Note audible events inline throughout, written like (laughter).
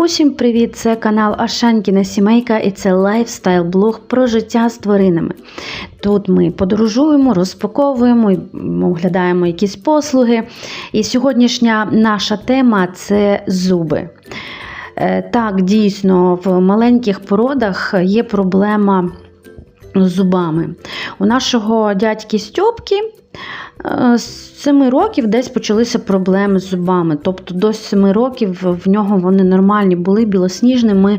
Усім привіт! Це канал Ашанькіна Сімейка і це лайфстайл-блог про життя з тваринами. Тут ми подорожуємо, розпаковуємо, оглядаємо якісь послуги. І сьогоднішня наша тема це зуби. Е, Так, дійсно, в маленьких породах є проблема зубами. У нашого дядьки Стьопки е, з 7 років десь почалися проблеми з зубами. Тобто до 7 років в нього вони нормальні були, білосніжні. Ми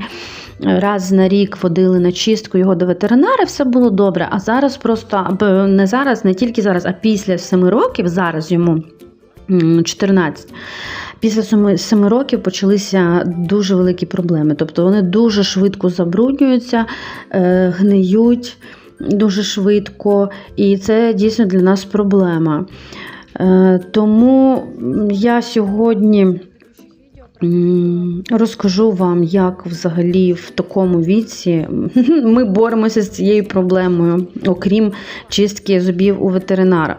раз на рік водили на чистку його до ветеринара, все було добре. А зараз просто не зараз, не тільки зараз, а після 7 років, зараз йому 14. Після 7, 7 років почалися дуже великі проблеми. Тобто вони дуже швидко забруднюються, е, гниють дуже швидко, і це дійсно для нас проблема. Е, Тому я сьогодні розкажу вам, як взагалі в такому віці (laughs) ми боремося з цією проблемою, окрім чистки зубів у ветеринара.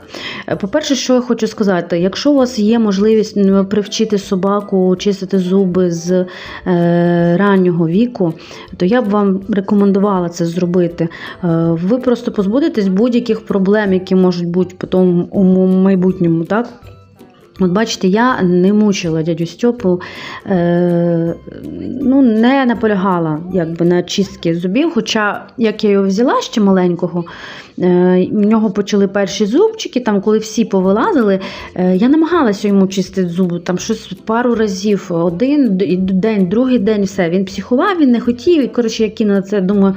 Е, По-перше, що я хочу сказати, якщо у вас є можливість привчити собаку чистити зуби з е, раннього віку, то я б вам рекомендувала це зробити. Е, Ви просто позбудетесь будь-яких проблем, які можуть бути потім у майбутньому, так? От бачите, я не мучила дядю Стьопу, е, ну, не наполягала якби, на чистки зубів. Хоча, як я його взяла ще маленького, е, в нього почали перші зубчики, там, коли всі повилазили, е, я намагалася йому чистити зуби, там щось пару разів, один день, другий день, все. Він психував, він не хотів. І коротше, я кинула це, думаю.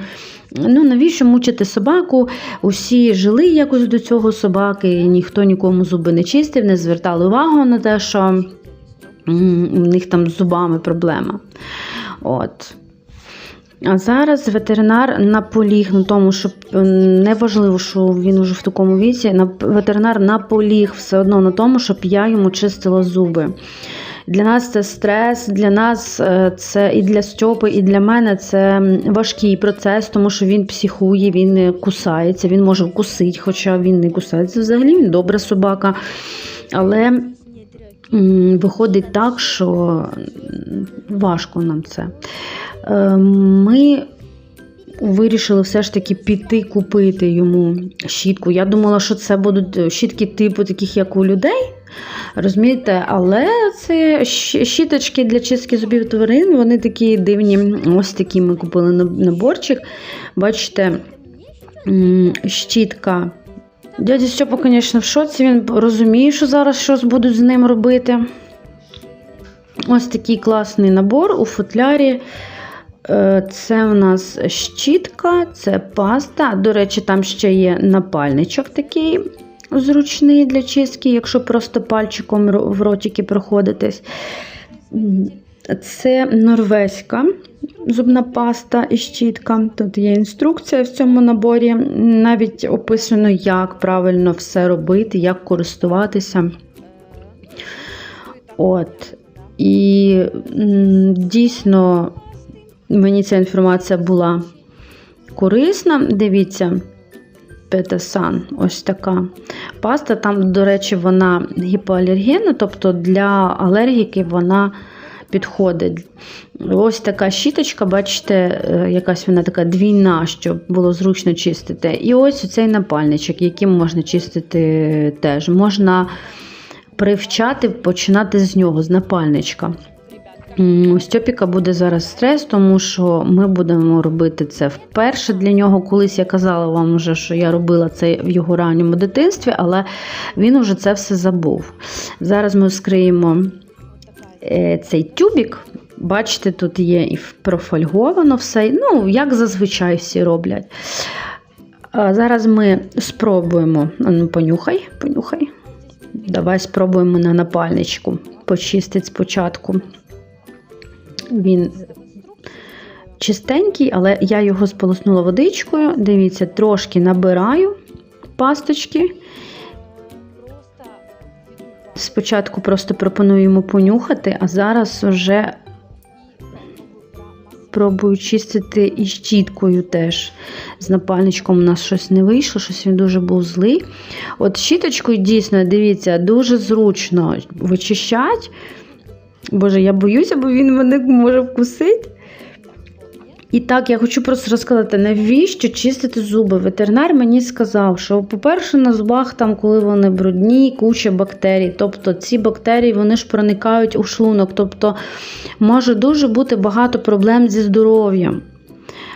Ну, навіщо мучити собаку? Усі жили якось до цього собаки, і ніхто нікому зуби не чистив, не звертали увагу на те, що у них там з зубами проблема. От. А зараз ветеринар наполіг на тому, щоб е, неважливо, що він уже в такому віці, на- ветеринар наполіг все одно на тому, щоб я йому чистила зуби. Для нас це стрес, для нас е, це і для Стьопи, і для мене це важкий процес, тому що він психує, він е, кусається, він може вкусити, хоча він не кусається взагалі, він добра собака. Але виходить так, що важко нам це. Е, Ми вирішили все ж таки піти купити йому щітку. Я думала, що це будуть щітки типу таких, як у людей. Розумієте, але це щіточки для чистки зубів тварин, вони такі дивні. Ось такі ми купили наборчик. Бачите, щітка. Дядя Стьопа, звісно, в шоці, він розуміє, що зараз щось будуть з ним робити. Ось такий класний набор у футлярі. Е, Це у нас щітка, це паста. До речі, там ще є напальничок такий зручний для чистки, якщо просто пальчиком в ротики проходитись. Це норвезька зубна паста і щітка. Тут є інструкція в цьому наборі. Навіть описано, як правильно все робити, як користуватися. От. І дійсно мені ця інформація була корисна. Дивіться, Петасан, ось така паста. Там, до речі, вона гіпоалергенна, тобто для алергіки вона підходить. Ось така щіточка, бачите, е, якась вона така двійна, щоб було зручно чистити. І ось цей напальничок, яким можна чистити теж. Можна привчати, починати з нього, з напальничка. У Стьопіка буде зараз стрес, тому що ми будемо робити це вперше для нього. Колись я казала вам вже, що я робила це в його ранньому дитинстві, але він уже це все забув. Зараз ми вскриємо е, цей тюбік. Бачите, тут є і профольговано все. Ну, як зазвичай всі роблять. А Зараз ми спробуємо. Ну, понюхай, понюхай. Давай спробуємо на напальничку почистити спочатку. Він чистенький, але я його сполоснула водичкою. Дивіться, трошки набираю пасточки. Спочатку просто пропоную йому понюхати, а зараз вже пробую чистити і щіткою теж. З напальничком у нас щось не вийшло, щось він дуже був злий. От щіточкою дійсно, дивіться, дуже зручно вичищать. Боже, я боюся, бо він мене може вкусити. І так, я хочу просто розказати, навіщо чистити зуби. Ветеринар мені сказав, що, по-перше, на зубах, там, коли вони брудні, куча бактерій. Тобто ці бактерії вони ж проникають у шлунок. Тобто може дуже бути багато проблем зі здоров'ям.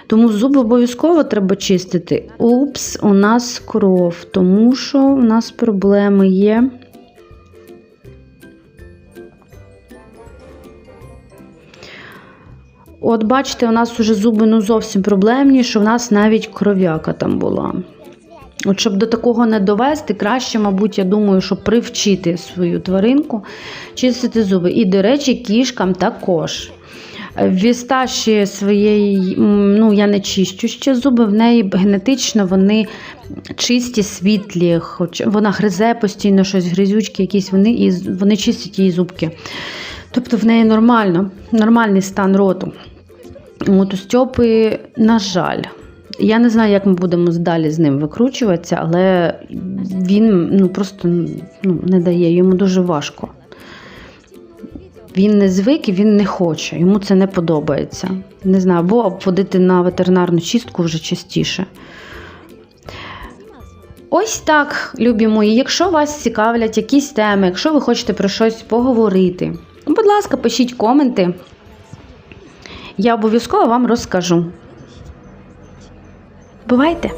Тому зуби обов'язково треба чистити. Упс, у нас кров, тому що у нас проблеми є. От бачите, у нас вже зуби ну зовсім проблемні, що в нас навіть кров'яка там була. От щоб до такого не довести, краще, мабуть, я думаю, щоб привчити свою тваринку чистити зуби. І, до речі, кішкам також. Вісташі своєї, ну я не чищу ще зуби, в неї генетично вони чисті, світлі, хоч вона гризе постійно щось, гризючки якісь, вони, і вони чистять її зубки. Тобто в неї нормально, нормальний стан роту. От у Стьопи, на жаль, я не знаю, як ми будемо далі з ним викручуватися, але він ну, просто ну, не дає, йому дуже важко. Він не звик і він не хоче, йому це не подобається. Не знаю, або обводити на ветеринарну чистку вже частіше. Ось так, любі мої. Якщо вас цікавлять якісь теми, якщо ви хочете про щось поговорити, будь ласка, пишіть коменти. Я обов'язково вам розкажу. Бувайте!